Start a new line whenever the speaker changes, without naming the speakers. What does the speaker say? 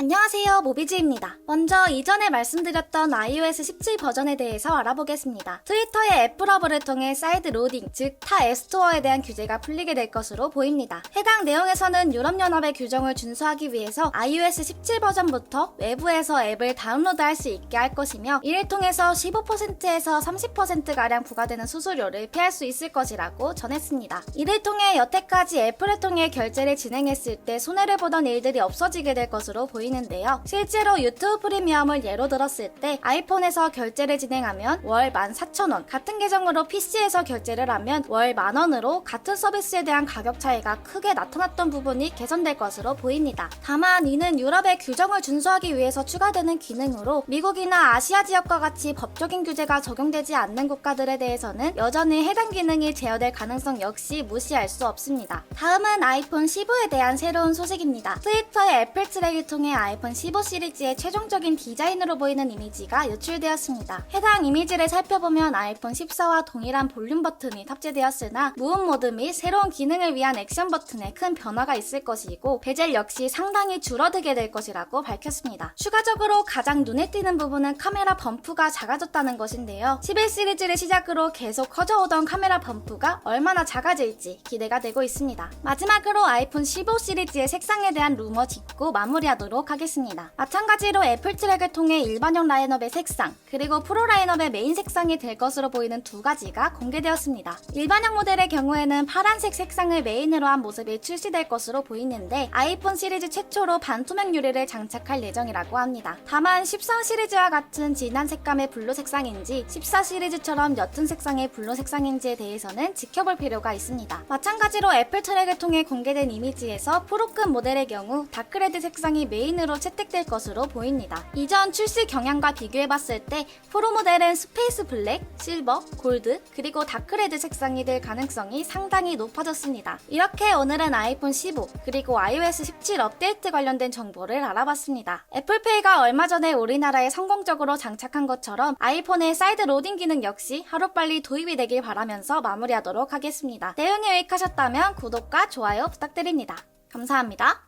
안녕하세요 모비즈입니다. 먼저 이전에 말씀드렸던 iOS 17 버전에 대해서 알아보겠습니다. 트위터의 애플러브를 통해 사이드 로딩, 즉 타 앱스토어에 대한 규제가 풀리게 될 것으로 보입니다. 해당 내용에서는 유럽연합의 규정을 준수하기 위해서 iOS 17 버전부터 외부에서 앱을 다운로드할 수 있게 할 것이며 이를 통해서 15%에서 30%가량 부과되는 수수료를 피할 수 있을 것이라고 전했습니다. 이를 통해 여태까지 애플을 통해 결제를 진행했을 때 손해를 보던 일들이 없어지게 될 것으로 보 이는데요. 실제로 유튜브 프리미엄을 예로 들었을 때 아이폰에서 결제를 진행하면 월 14,000원, 같은 계정으로 PC에서 결제를 하면 월 만원으로 같은 서비스에 대한 가격 차이가 크게 나타났던 부분이 개선될 것으로 보입니다. 다만 이는 유럽의 규정을 준수하기 위해서 추가되는 기능으로 미국이나 아시아 지역과 같이 법적인 규제가 적용되지 않는 국가들에 대해서는 여전히 해당 기능이 제어될 가능성 역시 무시할 수 없습니다. 다음은 아이폰 15에 대한 새로운 소식입니다. 트위터의 애플 트랙을 통해 아이폰 15 시리즈의 최종적인 디자인으로 보이는 이미지가 유출되었습니다. 해당 이미지를 살펴보면 아이폰 14와 동일한 볼륨 버튼이 탑재되었으나 무음 모드 및 새로운 기능을 위한 액션 버튼에 큰 변화가 있을 것이고 베젤 역시 상당히 줄어들게 될 것이라고 밝혔습니다. 추가적으로 가장 눈에 띄는 부분은 카메라 범프가 작아졌다는 것인데요. 11 시리즈를 시작으로 계속 커져오던 카메라 범프가 얼마나 작아질지 기대가 되고 있습니다. 마지막으로 아이폰 15 시리즈의 색상에 대한 루머 짚고 마무리하도록 하겠습니다. 마찬가지로 애플 트랙을 통해 일반형 라인업의 색상 그리고 프로 라인업의 메인 색상이 될 것으로 보이는 두 가지가 공개되었습니다. 일반형 모델의 경우에는 파란색 색상을 메인으로 한 모습이 출시될 것으로 보이는데 아이폰 시리즈 최초로 반투명 유리를 장착할 예정이라고 합니다. 다만 13 시리즈와 같은 진한 색감의 블루 색상인지 14 시리즈처럼 옅은 색상의 블루 색상인지에 대해서는 지켜볼 필요가 있습니다. 마찬가지로 애플 트랙을 통해 공개된 이미지에서 프로급 모델의 경우 다크레드 색상이 메 인으로 채택될 것으로 보입니다. 이전 출시 경향과 비교해봤을 때 프로 모델은 스페이스 블랙, 실버, 골드, 그리고 다크레드 색상이 될 가능성이 상당히 높아졌습니다. 이렇게 오늘은 아이폰 15, 그리고 iOS 17 업데이트 관련된 정보를 알아봤습니다. 애플페이가 얼마 전에 우리나라에 성공적으로 장착한 것처럼 아이폰의 사이드 로딩 기능 역시 하루빨리 도입이 되길 바라면서 마무리하도록 하겠습니다. 내용이 유익하셨다면 구독과 좋아요 부탁드립니다. 감사합니다.